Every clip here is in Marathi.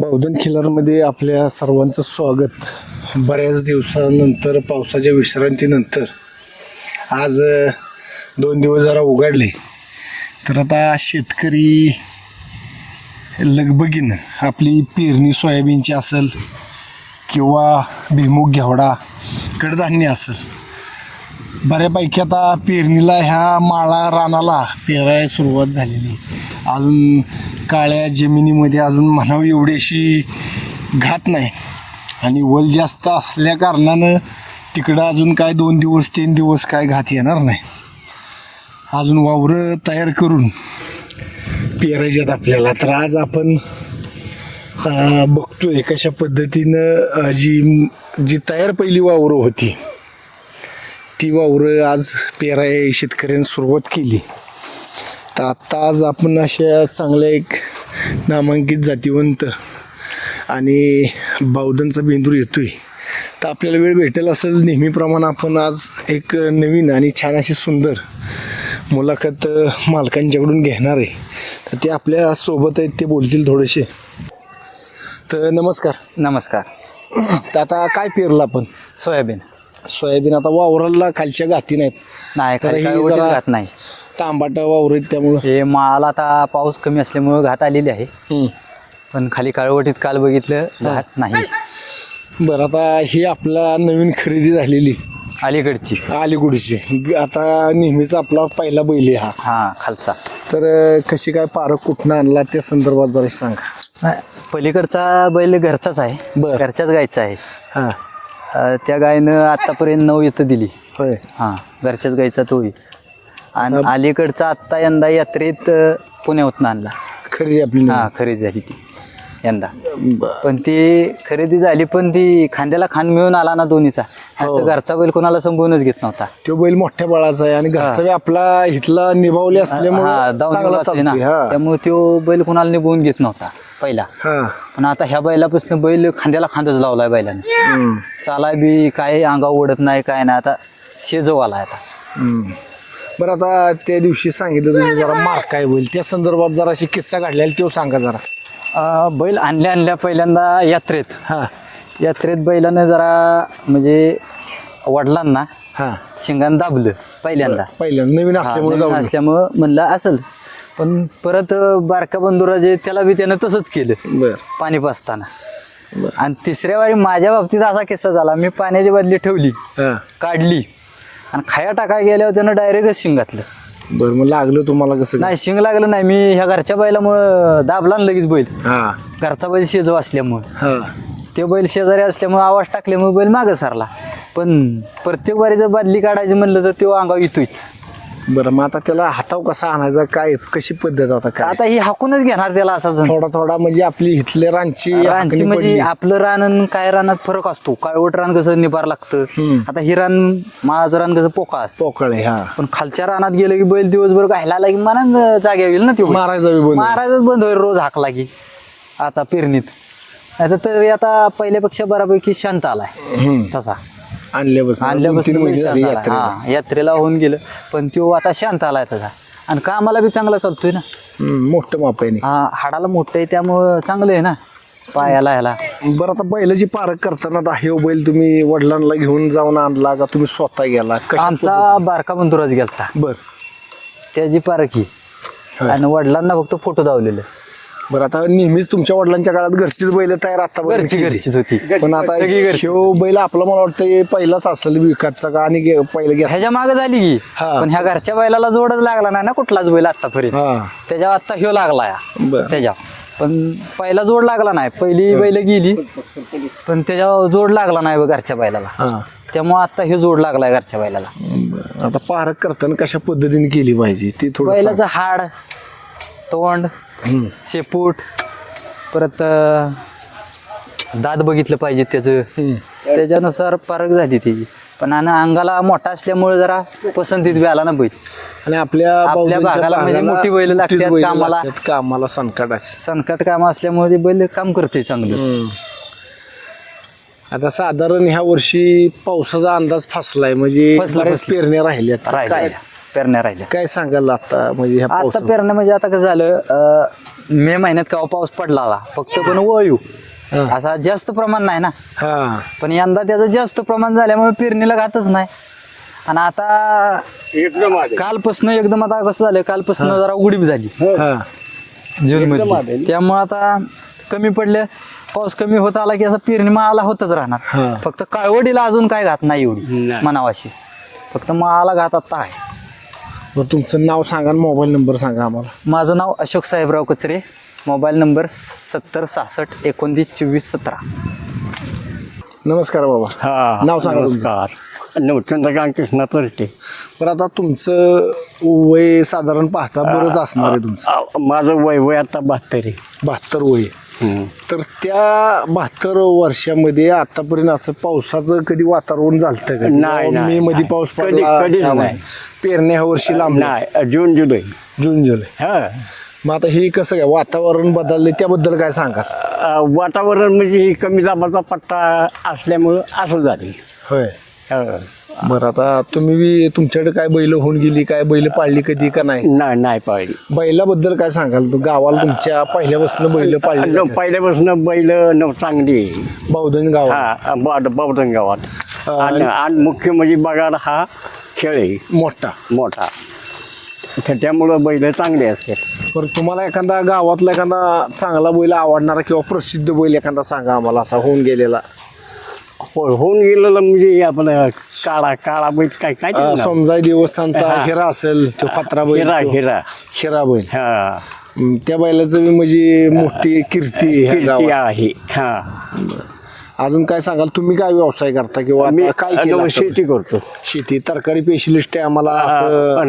बौद्धन खिलारमध्ये आपल्या सर्वांचं स्वागत. बऱ्याच दिवसानंतर पावसाच्या विश्रांतीनंतर. आज दोन दिवस जरा उघडले. तर आता शेतकरी लगबगीनं आपली पेरणी सोयाबीनची असेल किंवा भिमुग घेवडा कडधान्य असेल. बऱ्यापैकी आता पेरणीला ह्या माळा रानाला पेराय सुरुवात झालेली अजून काळ्या जमिनीमध्ये अजून म्हणावी एवढीशी घात नाही. आणि वल जास्त असल्या कारणानं तिकडं अजून काय दोन दिवस तीन दिवस काय घात येणार नाही. अजून वावरं तयार करून पेरायच्यात आपल्याला. तर आज आपण बघतोय कशा पद्धतीनं जी जी तयार पहिली वावरं होती ती वावरं आज पेराय शेतकऱ्यांनी सुरुवात केली. तर आत्ता आज आपण अशा चांगल्या एक नामांकित जातीवंत आणि बावधनचा बेंदूर येतोय. तर आपल्याला वेळ भेटेल असेल नेहमीप्रमाणे आपण आज एक नवीन आणि छान अशी सुंदर मुलाखत मालकांच्याकडून घेणार आहे. तर ते आपल्यासोबत आहेत ते बोलतील थोडेसे. तर नमस्कार. नमस्कार. तर आता काय पेरलं आपण? सोयाबीन. सोयाबीन. आता वावराला खालच्या गाती नाहीत. नाही तर हे जरा- नाही. तांबाटा वावर त्यामुळं. हे माळाला आता पाऊस कमी असल्यामुळं घात आलेली आहे. हम्म. पण खाली काळवटीत काल बघितलं घात नाही. बरं आता ही आपला नवीन खरेदी झालेली. अलीकडची. अलीकुडीची. ग- आता नेहमीचा आपला पहिला बैल आहे हा. हा खालचा. तर अं, कशी काय पारख कुठनं आणला त्या संदर्भात जरा सांगा. नाही, पलीकडचा बैल घरचाच आहे. बरं. घरच्याच गायचा आहे. हा. अं, त्या गायनं आतापर्यंत नऊ इथं दिली. होय. हां घरच्याच गायचा तोही. आणि अलीकडचा आत्ता यंदा यात्रेत अं, पुण्याहून आणला. खरेदी आपली हा खरेदी झाली ती. यंदा. बरं. पण ती खरेदी झाली पण ती खांद्याला खांद मिळून आला ना दोन्हीचा. हो. आता घरचा बैल कोणाला संभवूनच घेत नव्हता. तो बैल मोठ्या बाळाचा आहे आणि घरचा बी आपला इथला निभावले असल्यामुळे हा चांगला वाचली ना. चालतोय हा. त्यामुळे तो बैल कोणाला निभवून घेत नव्हता पहिला. हा. पण आता ह्या बैलापासून बैल खांद्याला खांदच लावलाय बैलाने. हम्म. चालाय बी काय अंगावर ओढत नाही काय नाही. आता शेजो आलाय आता. हम्म. बरं आता त्या दिवशी सांगितलं तुम्ही जरा मार काय होईल त्या संदर्भात जरा अशी किस्सा काढलेला तो सांगा जरा. अं, बैल आणल्या आणल्या पहिल्यांदा यात्रेत. हा. यात्रेत बैलानं जरा म्हणजे वडिलांना हा. शिंगान दाबलं पहिल्यांदा. पहिलं नवीन हा, असल्यामुळे नवीन असल्यामुळं म्हणलं असेल. पण परत अं, बारका बंधुरा जे त्याला बी त्यानं तसंच केलं. बर. पाणी पाजताना. बर. आणि तिसऱ्या वारी माझ्या बाबतीत असा किस्सा झाला. मी पाण्याची बादली ठेवली. हा. काढली. आणि खाया टाकाय गेल्यावर त्यानं डायरेक्टच शिंग घातलं. बर मग लागलं तुम्हाला कसं? नाही शिंग लागलं नाही. मी ह्या घरच्या बैलामुळं दाबला ना लगेच बैल. हा. घरचा बैल शेजव असल्यामुळं हा. ते बैल शेजारी असल्यामुळे आवाज टाकल्यामुळे बैल मागं सरला. पण प्रत्येक वारी जर बादली काढायची म्हणलं तर तो अंगावर येतोच बरं मग आता त्याला हाताव कसा आणायचा? काय कशी पद्धत आता काय? आता ही हाकूनच घेणार त्याला असा जण. थोडा थोडा म्हणजे आपली इथले रानची हाकणी म्हणजे पडली. आपलं रान आणि काय रानात फरक असतो. काळवट रान कसं निभार लागतं. आता ही रान माळाचं रान कसं पोकळ असतं. पोकळ आहे हा. पण खालच्या रानात गेलं की बैल दिवसभर गायला की मनात जागे होईल ना तो मारायचा बी बंद. मारायचाच बंद होईल रोज हाकला की. आता पेरणीत. आता तरी आता पहिल्यापेक्षा बऱ्यापैकी शांत आलाय. हम्म. तसा. आणल्यापासून दोन आणल्यापासून तीन बैल महिने शांत झाली आलाय. यात्रेला. हा, यात्रेला होऊन गेलं. पण तो आता शांत आलाय तसा आणि कामाला बी चांगला चालतोय ना. हम्म, मोठं माप आहे हा हाडाला मोठं आहे त्यामुळं चांगलं आहे ना पायाला ह्याला. बरं आता बैलाची पारख करताना आता हे बैल तुम्ही वडिलांना घेऊन जाऊन आणला का तुम्ही स्वतः गेला? कशा आमचा बारका बंधुराज गेलता. बर. त्याची पारखी. आणि वडिलांना फक्त फोटो दावलेले. बरं आता नेहमीच तुमच्या वडिलांच्या काळात घरचीच बैल तयार आता घरची घरचीच होती. पण आता सगळी घरची ह्यो बैल आपला मला वाटतं हे पहिलाच असेल विकतचा का आणि गे- पहिलं घ्या ह्याच्या मागे झाली की. हा. पण ह्या घरच्या बैलाला जोडच लागला नाही ना कुठलाच बैल आतापर्यंत. हा. त्याच्या आता ह्यो लागला या. बर. त्याच्या पण पहिला जोड लागला नाही. पहिली बैल गेली पण त्याच्या जोड लागला नाही बघ घरच्या बैलाला. हा. त्यामुळे आता ह्यो जोड लागलाय घरच्या बैलाला. बरं. आता पारख करताना कशा पद्धतीने केली पाहिजे ती थोडं बैलाचं हाड तोंड. शेपूट परत दात बघितलं पाहिजे त्याचं. त्याच्यानुसार पारख झाली ती. पण आणि अंगाला मोठा असल्यामुळे जरा पसंतीत बी आला ना बैल. आणि आपल्या आपल्या भागाला म्हणजे मोठी बैलं लागतात बैलं कामाला. कामाला संकट संकट काम असल्यामुळे बैल काम करते चांगलं. आता साधारण ह्या वर्षी पावसाचा अंदाज फसलाय म्हणजे. पेरण्या राहिल्यात. काय राहिल्या पेरण्या राहिल्या. काय सांगाल आता? म्हणजे ह्या आता पावसात पेरण्या म्हणजे आता कसं झालं अं, मे महिन्यात केव्हा पाऊस पडला आला. फक्त पण वळू हा. असा जास्त प्रमाण नाही ना. हा. पण यंदा त्याचं जास्त प्रमाण झाल्यामुळे पेरणीला घातच नाही. आणि आता एकदम आले कालपासून एकदम आता कसं झालं कालपासून जरा उघडीप झाली. हा. जून एकदम मध्ये. त्यामुळे आता कमी पडले. पाऊस कमी होत आला की असा पेरणी माळाला होतच हा. राहणार फक्त काळवडीला अजून काय घात नाही एवढी नाही. मनावाशी. फक्त माळाला घात आता आहे. बरं तुमचं नाव सांगा आणि मोबाईल नंबर सांगा आम्हाला. माझं नाव अशोक साहेबराव कचरे. मोबाईल नंबर सत्तर सहासष्ट एकोणतीस चोवीस सतरा. नमस्कार बाबा. हा नाव सांगा तुमचं. नमस्कार. नवचंद्रकांत कृष्णा तरटे पण आता तुमचं वय साधारण पाहता बरंच असणार आहे तुमचं. आ, माझं वय वय आता बहात्तर आहे. बहात्तर वय. तर त्या बहात्तर वर्षामध्ये आतापर्यंत असं पावसाचं कधी वातावरण झालतं का? नाही, नाही, मे मध्ये नाही. पाऊस कधी- पडला कधीच नाही. पेरण्या ह्या वर्षी लांब नाही. जून जुलै. जून जुलै. हा. मग आता हे कसं काय वातावरण बदलले त्याबद्दल काय सांगा? वातावरण म्हणजे ही कमी दाबाचा पट्टा असल्यामुळं असं झाले होय. हा. बरं आता तुम्ही बी तुमच्याकडे काय बैल होऊन गेली काय बैल पाळली कधी का नाही? नाही नाही पाहिजे बैलाबद्दल काय सांगाल? तू गावाला तुमच्या पहिल्यापासून बैल पाळली न- पहिल्यापासून बैल न चांगली. आहे. बौद्धन गाव हा गावात. आणि आणि मुख्य म्हणजे बघायला हा खेळ आहे मोठा. मोठा. तर त्यामुळं बैल चांगले असते. बरं तुम्हाला एखादा गावातला एखादा चांगला बैल आवडणारा किंवा प्रसिद्ध बैल एखादा सांगा आम्हाला असा होऊन गेलेला. हो होऊन गेलेलं म्हणजे आपलं काळा काळा बैल काय काय अं, त्याचं नाव? समजाई देवस्थानचा. हिरा असेल तो पत्रा बैल हिरा तो. हिरा. हिरा बैल. हा. त्या बैलाचं बी म्हणजे मोठी कीर्ती आहे ह्या कीर्ती गावात. आहे. हा. अजून काय सांगाल? तुम्ही काय व्यवसाय करता किंवा मी आता काय केलं अन्न आता? शेती करतो. शेती तरकारी स्पेशलिस्ट आहे आम्हाला असं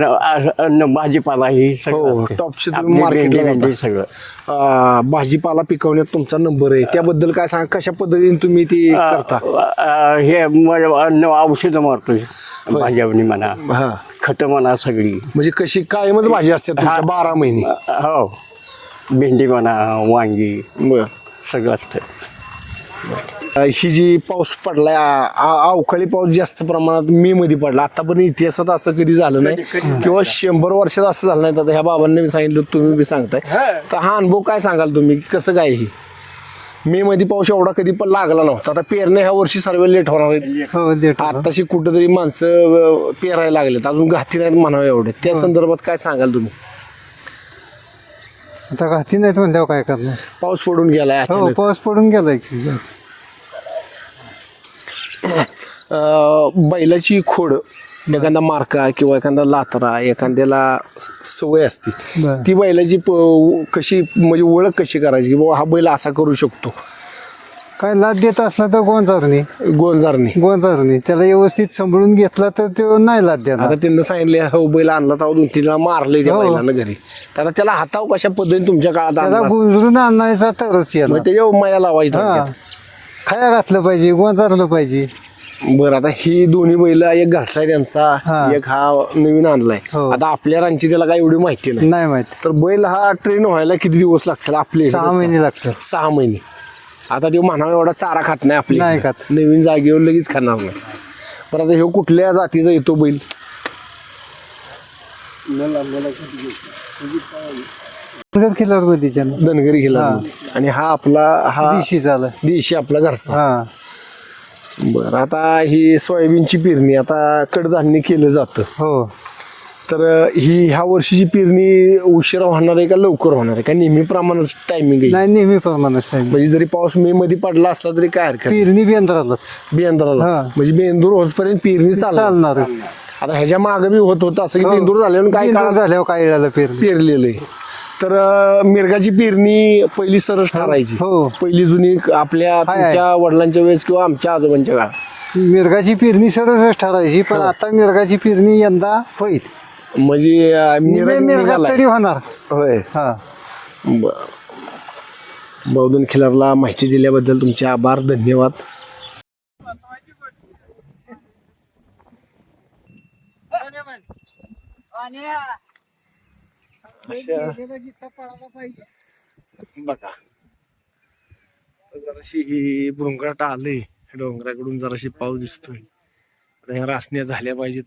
अन्न- भाजीपाला ही हो, असते. टॉपचे तुम्ही आपली मार्केटला भेंडी- जाता. भेंडी सगळं भाजीपाला पिकवण्यात तुमचा नंबर आहे. त्याबद्दल काय सांगा कशा पद्धतीने तुम्ही ती करता? अ, हे म- अन्न औषधं मारतोय. भाज्यावणी म्हणा हा. खतं म्हणा सगळी. म्हणजे कशी कायमच भाजी असते तुमच्या बारा महिने. हो. भेंडी म्हणा वांगी बर. सगळं असतं. ही जी पाऊस पडलाय अवकाळी पाऊस जास्त प्रमाणात मे मध्ये पडला. आतापर्यंत इतिहासात असं कधी झालं नाही. किंवा शंभर वर्षात असं झालं नाही. आता ह्या बाबांनी सांगितलं तुम्ही बी सांगताय. तर हा अनुभव काय सांगाल तुम्ही? की कसं काय ही? मे मध्ये पाऊस एवढा कधी पण लागला नव्हता. आता पेरणे ह्या वर्षी सर्व लेट होणार आहेत. हो आताशी कुठेतरी माणसं पेरायला लागलेत. अजून घाती नाहीत म्हणावं एवढे. त्या संदर्भात काय सांगाल तुम्ही? आता घाती नाहीत म्हणल्यावर काय करणार? पाऊस पडून गेलाय हो अचानक. पाऊस पडून गेला की. अं, बैलाची खोड एखादा मार्का किंवा एखादा लातरा एखाद्याला सवय असते. बरं. ती बैलाची प- कशी म्हणजे ओळख कशी करायची? की बाबा हा बैल असा करू शकतो. काय लाद देत असला तर गोंजारणी. गोंजारने गोंजारणी. त्याला व्यवस्थित सांभाळून घेतला तर तो नाही लाद देणार. आता त्यांना सांगितले हो बैल आणला तर दोन तीन मारले त्या हो. बैलानं घरी. तर आता त्याला हाताव कशा पद्धतीने तुमच्या काळात त्याला आणला? गुंजरून आणायचा तरच याला. मग त्याच्यावर माया लावायची हा. थोडक्यात. खाया घातलं पाहिजे गोंजारलं पाहिजे. बरं आता ही दोन्ही बैल एक आहे त्यांचा. एक हा नवीन आणलाय. हो. आता आपल्या रांची त्याला काय एवढी माहिती नाही. नाही माहीत. तर बैल हा ट्रेन व्हायला किती दिवस लागतात आपले? सहा महिने लागतात सहा महिने. आता तो म्हणावा एवढा चारा खात नाही आपली. नाही खात. नवीन जागेवर लगेच खाणार नाही. बरं आता ह्यो कुठल्या जातीचा येतो बैल? खिलारमध्ये धनगरी गेला आणि हा आपला हा दिशी झालं. देशी आपला घरचा. हा. बरं आता ही सोयाबीनची पेरणी आता कडधान्य केलं जातं. हो. तर ही ह्या वर्षीची पेरणी उशिरा होणार आहे का लवकर होणार आहे? का नेहमीप्रमाणेच टायमिंग आहे? नाही नेहमी प्रमाणात म्हणजे जरी पाऊस मे मध्ये पडला असला तरी काय हरकत. पेरणी बेंद्रालाच. बेंद्राला हा. म्हणजे बेंदूर होसपर्यंत पेरणी चालणार. आता ह्याच्या मागे बी होत होतं असं की हो. बेंदूर झाल्यावर काय काळात झाल्यावर काय वेळाला पेरलेलं आहे. तर मिरगाची पेरणी पहिली सरस ठरायची. हो. पहिली जुनी आपल्या आहे. तुमच्या वडिलांच्या वेळेस किंवा आमच्या आजोबांच्या काळात. मिरगाची पेरणी सरसच ठरायची पण आता मिरगाची पेरणी यंदा होईल. म्हणजे अं. तरी होणार. होय. हा. खिलारला माहिती दिल्याबद्दल तुमचे आभार धन्यवाद. बघा. जराशी ही भृंगाट आले. डोंगराकडून जराशी पाऊस दिसतोय. आता ह्या रासण्या झाल्या पाहिजेत.